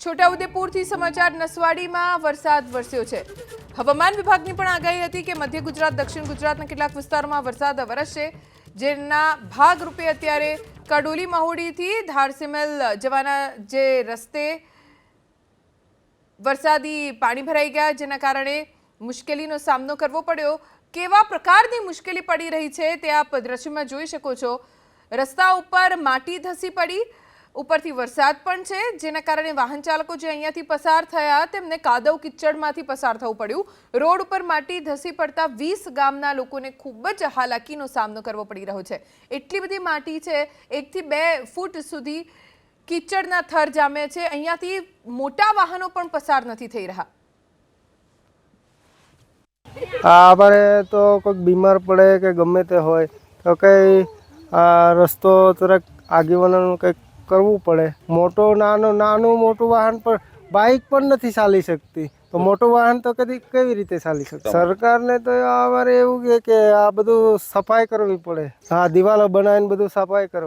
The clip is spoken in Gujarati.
છોટાઉદેપુરથી સમાચાર, નસવાડીમાં વરસાદ વરસ્યો છે. હવામાન વિભાગની પણ આગાહી હતી કે મધ્ય ગુજરાત, દક્ષિણ ગુજરાતના કેટલાક વિસ્તારોમાં વરસાદ વરસશે, જેના ભાગરૂપે અત્યારે કડોલી મહુડીથી ધારસિમેલ જવાના જે રસ્તે વરસાદી પાણી ભરાઈ ગયા, જેના કારણે મુશ્કેલીનો સામનો કરવો પડ્યો. કેવા પ્રકારની મુશ્કેલી પડી રહી છે તે આપ દ્રશ્યમાં જોઈ શકો છો. રસ્તા ઉપર માટી ધસી પડી ઉપરથી વરસાદ પણ છે, જેના કારણે વાહન ચાલકો જે અહીંયાથી પસાર થયા, તેમને કાદવ કિચડમાંથી પસાર થવું પડ્યું. રોડ ઉપર માટી ધસી પડતા વીસ ગામના લોકોને ખૂબ જ હાલાકીનો સામનો કરવો પડી રહ્યો છે. એટલી બધી માટી છે, એકથી બે ફૂટ સુધી કીચડના થર જામે છે. અહીંયાથી મોટા વાહનો પણ પસાર નથી થઈ રહ્યા. આપણે તો કોઈક બીમાર પડે કે ગમે તે હોય, તો કંઈ રસ્તો જરાક આગેવાનોનું કંઈક કરવું પડે. મોટો નાનો નાનું મોટું વાહન પણ બાઇક પણ નથી ચાલી શકતી. તો મોટું વાહન તો કદી કેવી રીતે ચાલી શકે? સરકારને તો અમારે એવું કે આ બધું સફાઈ કરવી પડે. હા દિવાલો બનાવીને બધું સફાઈ કરવું